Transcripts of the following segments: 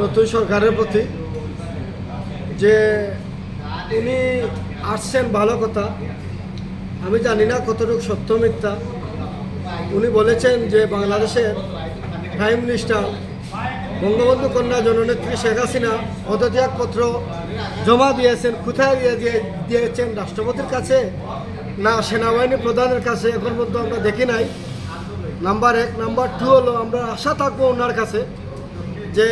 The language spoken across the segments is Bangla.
নতুন সরকারের প্রতি যে উনি আসছেন ভালো কথা, আমি জানি না কতটুকু সত্য মিথ্যা। উনি বলেছেন যে বাংলাদেশের প্রাইম মিনিস্টার বঙ্গবন্ধু কন্যা জননেত্রী শেখ হাসিনা পদত্যাগপত্র জমা দিয়েছেন, কোথায় দিয়ে দিয়ে দিয়েছেন রাষ্ট্রপতির কাছে না সেনাবাহিনী প্রধানের কাছে, এখন পর্যন্ত আমরা দেখি নাই। নাম্বার এক নাম্বার টু হলো আমরা আশা থাকব ওনার কাছে। যে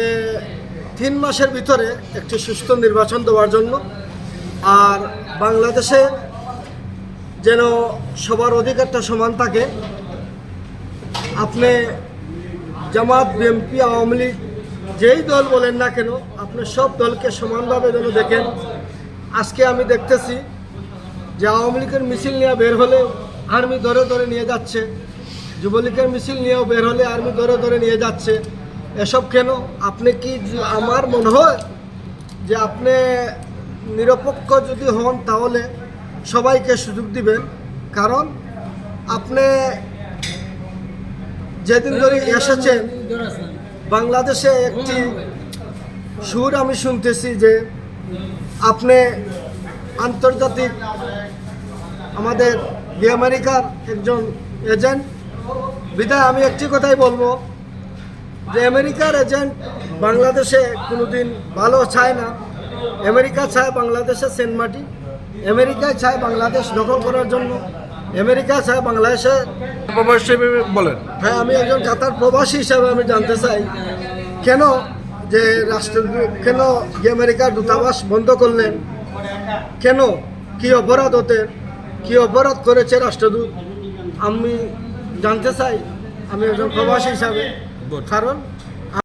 তিন মাসের ভিতরে একটি সুস্থ নির্বাচন দেওয়ার জন্য আর বাংলাদেশে যেন সবার অধিকারটা সমান থাকে, আপনি জামাত, বিএনপি, আওয়ামী লীগ যেই দল বলেন না কেন, আপনি সব দলকে সমানভাবে যেন দেখেন। আজকে আমি দেখতেছি যে আওয়ামী লীগের মিছিল নিয়ে বের হলে আর্মি ধরে ধরে নিয়ে যাচ্ছে, যুবলীগের মিছিল নিয়েও বের হলে আর্মি ধরে ধরে নিয়ে যাচ্ছে। এসব কেন? আপনি কি আমার মনে হয় যে আপনি নিরপেক্ষ যদি হন তাহলে সবাইকে সুযোগ দিবেন। কারণ আপনি যেদিন ধরে এসেছেন, বাংলাদেশে একটি সুর আমি শুনতেছি যে আপনি আন্তর্জাতিক আমাদের আমেরিকার একজন এজেন্ট। বিদায় আমি একটি কথাই বলব যে আমেরিকার এজেন্ট বাংলাদেশে কোনোদিন ভালো চায় না। আমেরিকা চায় বাংলাদেশের সেন্ট মাটি আমেরিকায় চায় বাংলাদেশ দখল করার জন্য। আমেরিকা চায় বাংলাদেশে প্রবাসী বলেন। হ্যাঁ আমি একজন কাতার প্রবাসী হিসাবে আমি জানতে চাই কেন যে রাষ্ট্র কেন যে আমেরিকার দূতাবাস বন্ধ করলেন? কেন? কি অপরাধ হতে? কি অপরাধ করেছে রাষ্ট্রদূত? আমি জানতে চাই আমি একজন প্রবাসী হিসাবে। কারণ